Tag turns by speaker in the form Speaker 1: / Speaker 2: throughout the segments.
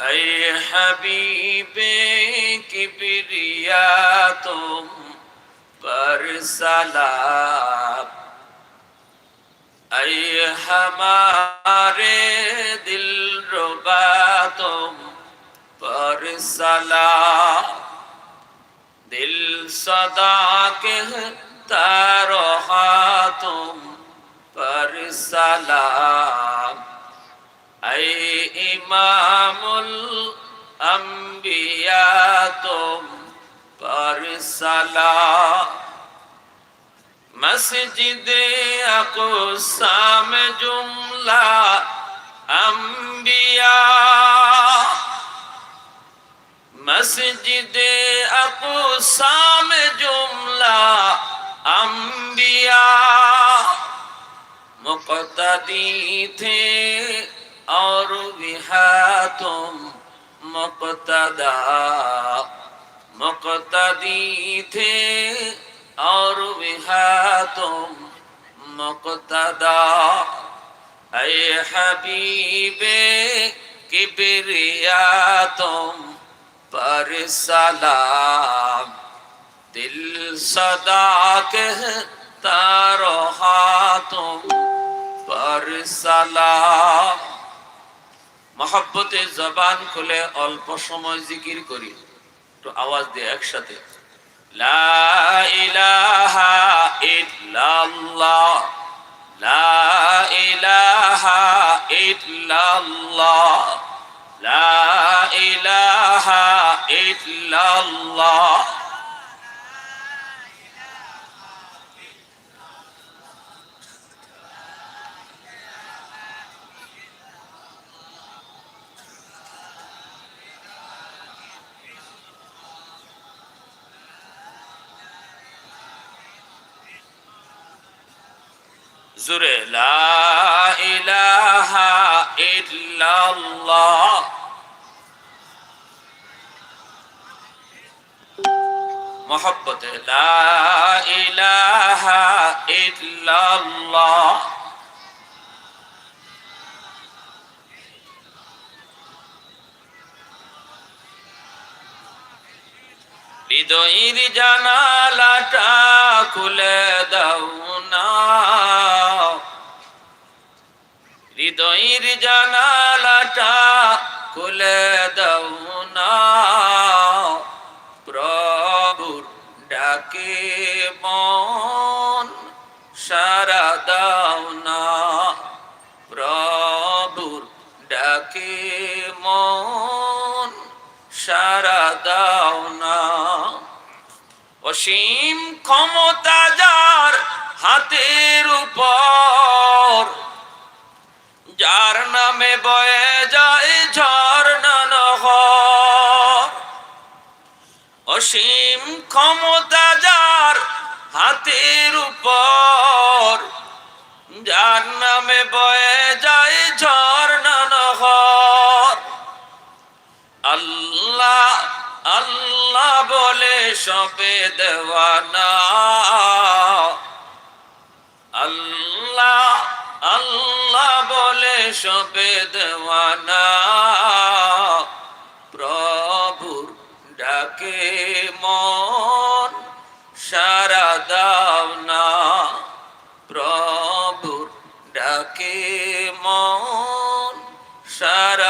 Speaker 1: اے حبیب کبریا تم پر سلام اے ہمارے دل ربا تم پر سلام دل صدا کہتا رہا تم پر سلام أي إمام الأنبياء تم پر صلاة مسجد اقسام جملہ انبیاء مسجد اقسام جملہ انبیاء مقتدی تھے اور بها تم مقتدا مقتدی تھے اور بها تم مقتدا اے حبیب کبریا تم پر سلام دل صدا کہتا رہا تم پر سلام মহাব্বতে জবান খুলে অল্প সময় জিকির করি। তো আওয়াজ দিয়ে একসাথে। লা ইলাহা ইল্লাল্লাহ। লা লা জুরে লা ইলাহা ইল্লাল্লাহ। মহব্বতে লা ইলাহা ইল্লাল্লাহ। হৃদয়ের জানালাটা খুলে দাও না। হৃদয়ের জানালাটা খুলে দাও না। প্রভুর ডাকে মন সারা দাও না। প্রভুর ডাকে মন সারা দাও না। অসীম ক্ষমতা যার হাতের উপর যার নামে বয়ে যায় ঝর্ণা নহর। অসীম ক্ষমতা যার হাতের উপর, যার নামে বয়ে যায় ঝর্ণা নহর। আল্লাহ আল্লাহ বলে সবে দেওয়ানা। আল্লাহ সবে দেওয়ানা প্রভুর ডাকে মন সারা দাও না। প্রভুর ডাকে মন সারা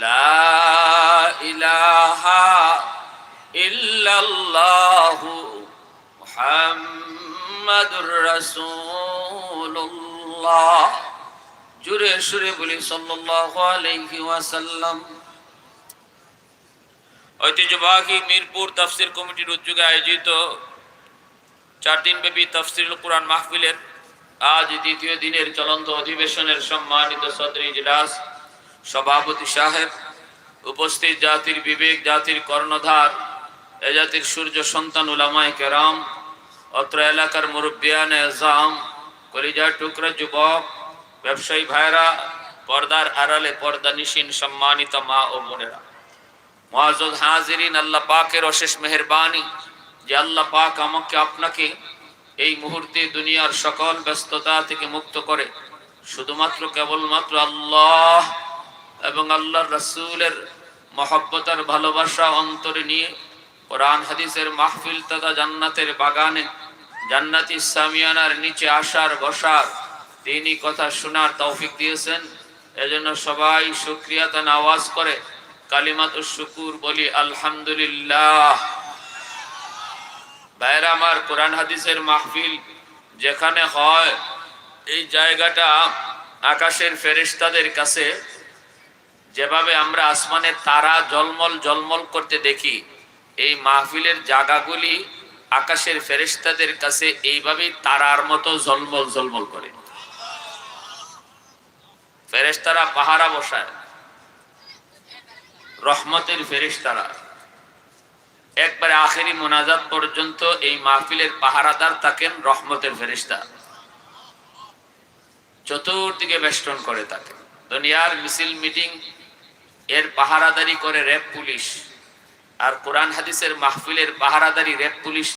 Speaker 1: لا إله إلا الله محمد رسول الله জুড়ে সুরে বলি সাল্লাল্লাহু আলাইহি ওয়াসাল্লাম ঐতিহ্যবাহী মিরপুর তাফসির কমিটির উদ্যোগে আয়োজিত চার দিনব্যাপী তফসিরুল কোরআন মাহফিলের আজ দ্বিতীয় দিনের চলন্ত অধিবেশনের সম্মানিত সদর ইজলাস সভাপতি সাহেব, উপস্থিত জাতির বিবেক, জাতির কর্ণধার, এ জাতির সূর্য সন্তান উলামায় কেরাম, অত্র এলাকার মুরব্বিয়ান এজাম, কলিজার টুকরা যুবক, ব্যবসায়ী ভাইরা, পর্দার আড়ালে পর্দা নিশিন সম্মানিত মা ও বোনেরা। মহাজুদ হাজিরিন, আল্লাহ পাকের অশেষ মেহরবানি যে আল্লাহ পাক আমাকে আপনাকে এই মুহূর্তে দুনিয়ার সকল ব্যস্ততা থেকে মুক্ত করে, শুধুমাত্র কেবলমাত্র আল্লাহ এবং আল্লাহর রসুলের মহব্বতার ভালোবাসা অন্তরে নিয়ে কোরআন হাদিসের মাহফিল তথা জান্নাতের বাগানে জান্নাতি সামিয়ানার নিচে আসার, বসার তিনি কথা শোনার তৌফিক দিয়েছেন। এজন্য সবাই সুক্রিয়াতান আওয়াজ করে কালিমাত শুকুর বলি, আলহামদুলিল্লাহ। ভাইরা, আমার কোরআন হাদিসের মাহফিল যেখানে হয়, এই জায়গাটা আকাশের ফেরেশতাদের কাছে যেভাবে আমরা আসমানের তারা জলমল জলমল করতে দেখি, এই মাহফিলের জায়গাগুলি আকাশের ফেরেশতাদের কাছে এইভাবেই তারার মতো জলমল জলমল করে। ফেরেশতারা পাহারা বসায়, রহমতের ফেরেশতারা। একবারে আখেরি মোনাজাত পর্যন্ত এই মাহফিলের পাহারাদার থাকেন রহমতের ফেরিস্তা চতুর্দিকে বেষ্টন করে থাকে। দুনিয়ার মিছিল, মিটিং এর পাহারাদারি করে র্যাব পুলিশ। আর কোরআন হাদিসের মাহফিলের পাহারাদারি র্যাব পুলিশ